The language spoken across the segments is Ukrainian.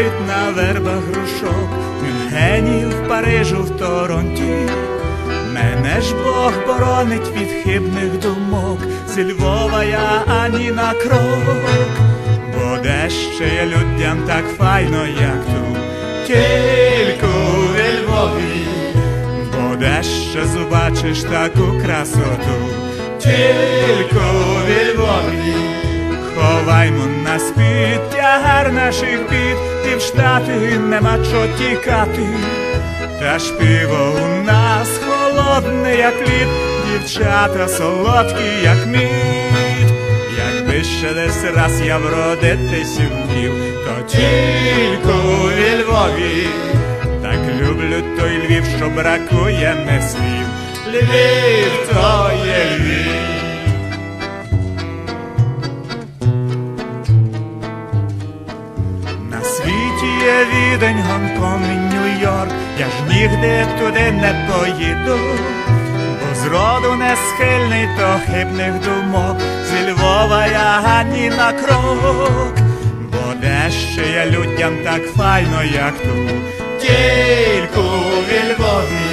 співають на вербах грушок, Мюнхені в Парижу, в Торонті. Мене ж Бог боронить від хибних думок, зі Львова я ані на крок, бо де ще людям так файно, як тут, тільки у Львові, бо де ще зубачиш таку красоту, тільки. Ховаймо на спід тягар наших бід, і в штати нема чо тікати. Та ж пиво у нас холодне, як лід, дівчата солодкі, як мід. Якби ще десь раз я вродитися вмів, то тільки у Львові. Так люблю той Львів, що бракує не слів. Львів то є Львів. Є відень, Гонконг і Нью-Йорк, я ж нігде туди не поїду, бо зроду не схильний до хибних думок, зі Львова я ані на крок, бо де ще є людям так файно, як тут, тільки у Львові,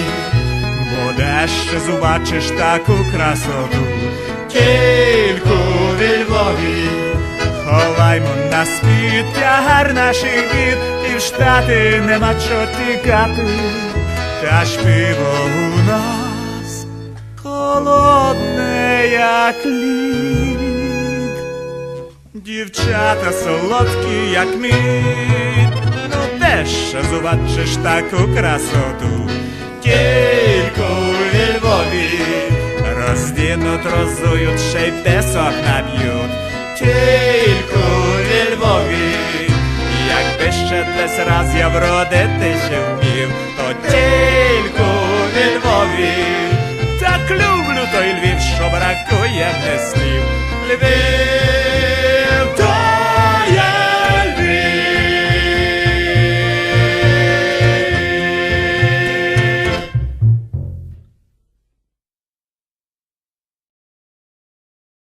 бо де ще зубачиш таку красоту, тільки у Львові. На світ тягар наших бід, і в штати нема чо тікати, та ж пиво у нас холодне, як лід. Дівчата солодкі, як мід, ну де ще зубачиш таку красоту, тільки у Львові роздінуть, розують, ще й песок наб'ють, тільки у Львові. Якби ще десь раз я вродитися вмів, то тільки у Львові. Так люблю той Львів, що бракує не слів. Львів